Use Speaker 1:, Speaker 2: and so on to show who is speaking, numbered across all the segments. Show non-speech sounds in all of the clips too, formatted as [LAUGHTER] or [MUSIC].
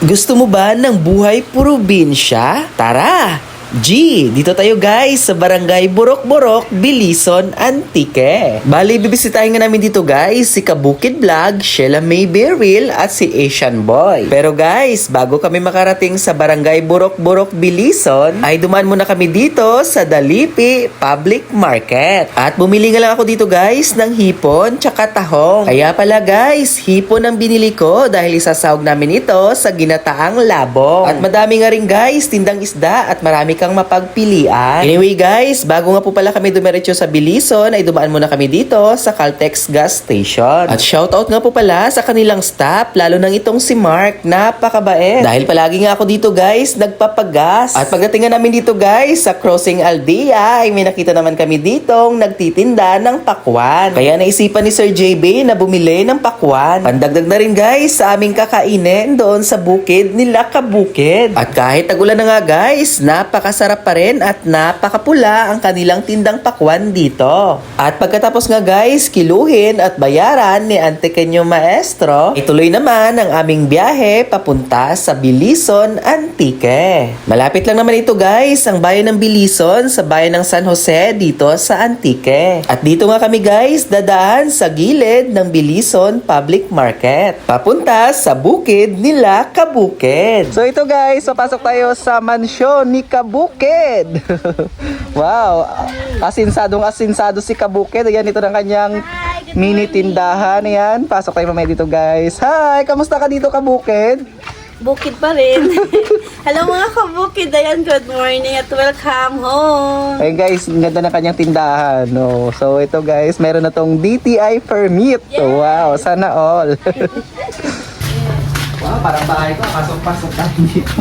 Speaker 1: Gusto mo ba ng buhay probinsya? Tara! G, dito tayo guys sa Barangay Burok-Burok, Bilison, Antique. Bali, bibisitahin nga namin dito guys si Kabukid Vlog, Sheila May Beryl at si Asian Boy. Pero guys, bago kami makarating sa Barangay Burok-Burok, Bilison, ay dumaan muna kami dito sa Dalipi Public Market. At bumili nga lang ako dito guys ng hipon tsaka tahong. Kaya pala guys, hipon ang binili ko dahil isasahog namin ito sa ginataang labong. At madami nga rin guys, tindang isda at marami kang mapagpilian. Anyway guys, bago nga po pala kami dumiretso sa Bilison, ay dumaan muna kami dito sa Caltex Gas Station. At shoutout nga po pala sa kanilang staff, lalo nang itong si Mark, napakabait. Dahil palagi nga ako dito guys, nagpapagas. At pagdating nga namin dito guys, sa Crossing Aldea, ay may nakita naman kami ditong nagtitinda ng pakwan. Kaya naisipan ni Sir JB na bumili ng pakwan. Pandagdag na rin guys sa aming kakainin doon sa bukid nila Kabukid. At kahit tagulan na nga guys, napakasarap pa rin at napakapula ang kanilang tindang pakwan dito. At pagkatapos nga guys, kiluhin at bayaran ni Ante Kenyo Maestro, ituloy naman ang aming biyahe papunta sa Bilison, Antique. Malapit lang naman ito guys, ang bayan ng Bilison sa bayan ng San Jose dito sa Antique. At dito nga kami guys, dadaan sa gilid ng Bilison Public Market. Papunta sa bukid nila Kabukid. So ito guys, papasok tayo sa mansyon ni Kabukid. [LAUGHS] wow, asinsadong asinsado si Kabukid. Ayan, ito ng kanyang mini tindahan. Ayan, pasok tayo mamaya dito guys. Hi, kamusta ka dito Kabukid?
Speaker 2: Bukid pa rin. [LAUGHS] Hello mga kabukid. Ayan, good morning at welcome home.
Speaker 1: Ayun guys, ganda ng kanyang tindahan. No? So ito guys, meron na tong DTI permit. Wow, sana all. [LAUGHS] wow, parang bahay ko. Pasok-pasok tayo dito.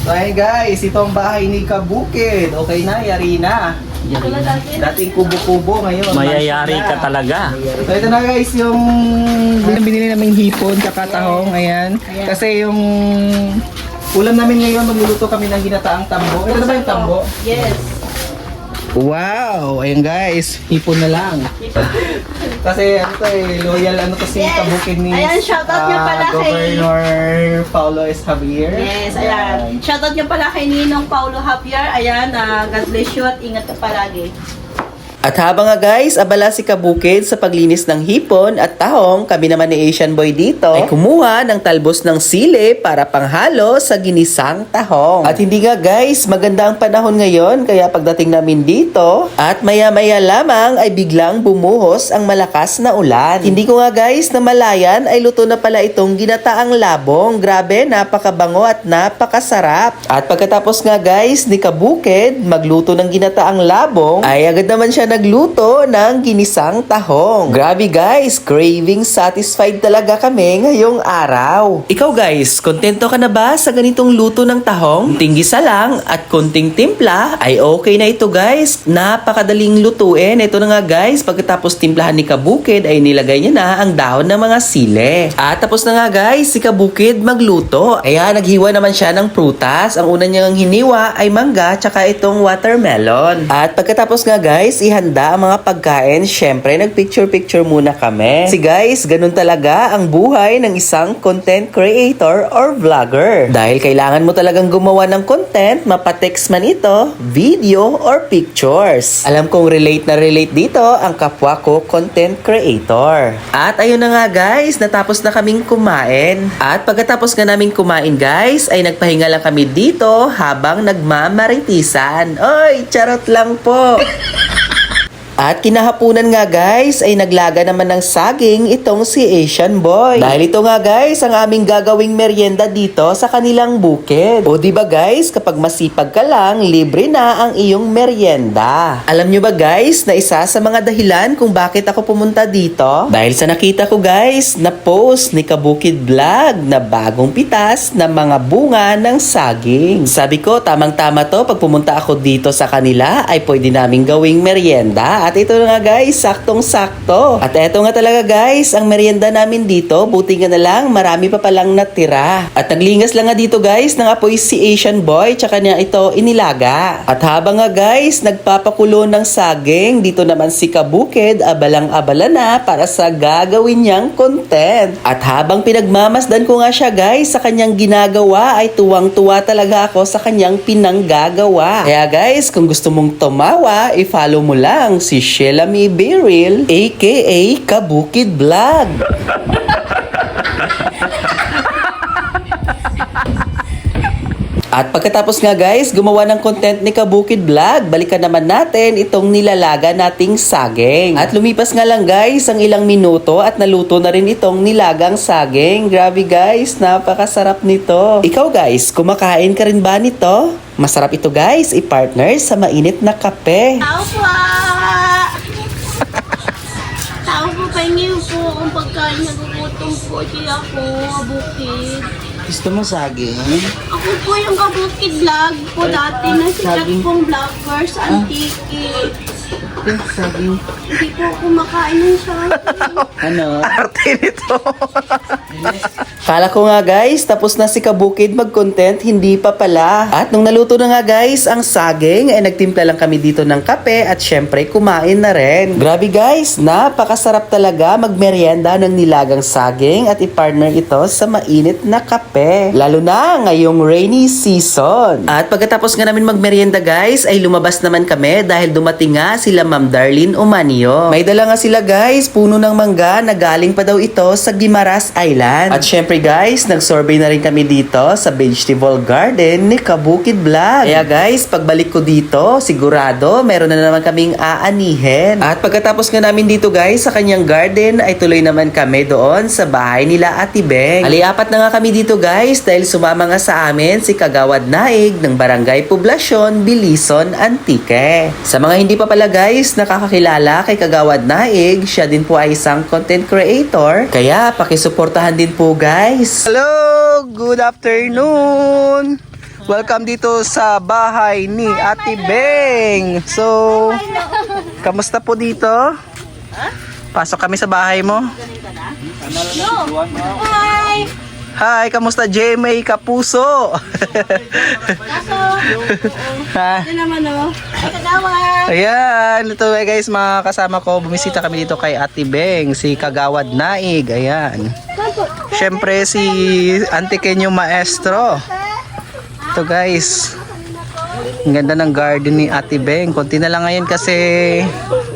Speaker 1: So ayun guys, itong bahay ni Kabukid. Okay na, yari na. Dating kubo-kubo ngayon.
Speaker 3: Mayayari ka
Speaker 1: na.
Speaker 3: talaga.
Speaker 1: So ito na guys, yung binili naming hipon tsaka tahong, ayan. Kasi yung ulam namin ngayon, magluluto kami ng ginataang tambo. Ito na ba yung tambo?
Speaker 2: Yes.
Speaker 1: Wow! Ayan guys, hipon na lang. [LAUGHS] Kasi ano to eh, loyal ano to si
Speaker 2: Yes.
Speaker 1: Kabukid ni
Speaker 2: Ayan, shoutout niya
Speaker 1: ah,
Speaker 2: pala kay-
Speaker 1: Governor Paulo S. Javier.
Speaker 2: Yes, ayan. Shoutout nyo pala kay Ninong Paulo Javier. Ayan, ah, God bless you at ingat ka palagi.
Speaker 1: At habang nga guys, abala si Kabukid sa paglinis ng hipon at tahong, kami naman ni Asian Boy dito ay kumuha ng talbos ng sili para panghalo sa ginisang tahong. At hindi nga guys, maganda ang panahon ngayon kaya pagdating namin dito at maya-maya lamang ay biglang bumuhos ang malakas na ulan. Hindi ko nga guys na malayan ay luto na pala itong ginataang labong. Grabe, napakabango at napakasarap. At pagkatapos nga guys ni Kabukid magluto ng ginataang labong ay agad naman siya nagluto ng ginisang tahong. Grabe guys, craving satisfied talaga kami ngayong araw. Ikaw guys, kontento ka na ba sa ganitong luto ng tahong? Kunting gisa lang at kunting timpla ay okay na ito guys. Napakadaling lutuin. Ito na nga guys, pagkatapos timplahan ni Kabukid ay nilagay niya na ang dahon ng mga sile. At tapos na nga guys, si Kabukid magluto. Ayan, naghiwa naman siya ng prutas. Ang una niyang hiniwa ay mangga tsaka itong watermelon. At pagkatapos nga guys, ihanda ang mga pagkain. Syempre, nagpicture-picture muna kami. Si guys, ganun talaga ang buhay ng isang content creator or vlogger. Dahil kailangan mo talagang gumawa ng content, mapatext man ito, video, or pictures. Alam kong relate na relate dito ang kapwa ko content creator. At ayun na nga guys, natapos na kaming kumain. At pagkatapos nga namin kumain guys, ay nagpahinga lang kami dito habang nagmamaritisan. Oy, charot lang po. [LAUGHS] At kinahapunan nga guys ay naglaga naman ng saging itong si Asian Boy. Dahil ito nga guys ang aming gagawing merienda dito sa kanilang bukid. O ba guys kapag masipag ka lang libre na ang iyong merienda. Alam nyo ba guys na isa sa mga dahilan kung bakit ako pumunta dito? Dahil sa nakita ko guys na post ni Kabukid Vlog na bagong pitas na mga bunga ng saging. Sabi ko tamang tama to pag pumunta ako dito sa kanila ay pwede naming gawing merienda At ito na nga guys, saktong-sakto. At eto nga talaga guys, ang merienda namin dito, buti nga na lang, marami pa palang natira. At naglingas lang nga dito guys, ng apoy si Asian boy, tsaka niya ito inilaga. At habang nga guys, nagpapakulo ng saging, dito naman si Kabukid, abalang-abala na para sa gagawin niyang content. At habang pinagmamasdan ko nga siya guys, sa kanyang ginagawa ay tuwang-tuwa talaga ako sa kanyang pinanggagawa. Kaya guys, kung gusto mong tumawa, i-follow mo lang Sheila May Beryl, aka Kabukid Vlog. At pagkatapos nga guys, gumawa ng content ni Kabukid Vlog, balikan naman natin itong nilalaga nating saging. At lumipas nga lang guys ang ilang minuto at naluto na rin itong nilagang saging. Grabe guys, napakasarap nito. Ikaw guys, kumakain ka rin ba nito? Masarap ito guys, i-partner sa mainit na kape.
Speaker 2: Tao Tao po, kung pagkain nagugutom po siya ako, kabukid.
Speaker 3: Gusto mo saging?
Speaker 2: Ako po yung kabukid vlog po dati na sikat pong vlogger sa Antique.
Speaker 3: Eh, saging.
Speaker 2: Hindi po kumakain ng [LAUGHS] saging.
Speaker 3: Ano?
Speaker 1: Arte nito. [LAUGHS] Kala ko nga guys, tapos na si Kabukid mag-content, hindi pa pala. At nung naluto na nga guys, ang saging, ay nagtimpla lang kami dito ng kape at syempre kumain na rin. Grabe guys, napakasarap talaga magmerienda ng nilagang saging at i-partner ito sa mainit na kape. Lalo na ngayong rainy season. At pagkatapos nga namin magmerienda guys, ay lumabas naman kami dahil dumating nga sila Ma'am Darlene Umanio. May dala nga sila guys, puno ng mangga na galing pa daw ito sa Guimaras Island. At syempre guys, nag-survey na rin kami dito sa vegetable garden ni Kabukid Vlog. Kaya guys, pagbalik ko dito, sigurado meron na naman kaming aanihin. At pagkatapos nga namin dito guys sa kanyang garden, ay tuloy naman kami doon sa bahay nila Ate Beng. Aliapat na nga kami dito guys dahil sumama nga sa amin si Kagawad Naig ng Barangay Poblasyon, Bilison, Antique. Sa mga hindi pa pala guys nakakakilala kay Kagawad Naig, siya din po ay isang content creator. Kaya pakisuportahan din po guys. Hello! Good afternoon! Welcome dito sa bahay ni Ate Beng. So, kamusta po dito? Pasok kami sa bahay mo.
Speaker 2: Hi!
Speaker 1: Hi, kamusta JMA Kapuso?
Speaker 2: Kaso,
Speaker 1: ha?
Speaker 2: naman o. Ay, kagawad!
Speaker 1: Ayan, ito eh guys, mga kasama ko, bumisita kami dito kay Ate Beng, si Kagawad Naig, ayan. Siyempre si Auntie Kenyo Maestro. Ito guys, ang ganda ng garden ni Ate Beng. Konti na lang ngayon kasi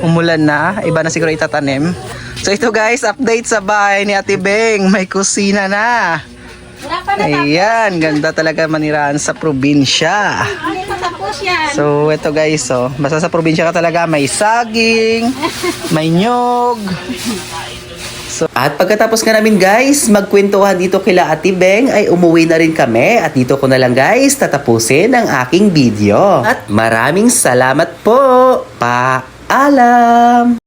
Speaker 1: umulan na, iba na siguro itatanim. So ito guys, update sa bahay ni Ate Beng, may kusina na. Ayan, ganda talaga manirahan sa probinsya. So, ito guys, oh. Basta sa probinsya ka talaga, may saging, [LAUGHS] may nyog. So, at pagkatapos nga namin guys, magkwentuhan dito kila Ate Beng, ay umuwi na rin kami. At dito ko na lang guys, tatapusin ang aking video. At maraming salamat po. Paalam!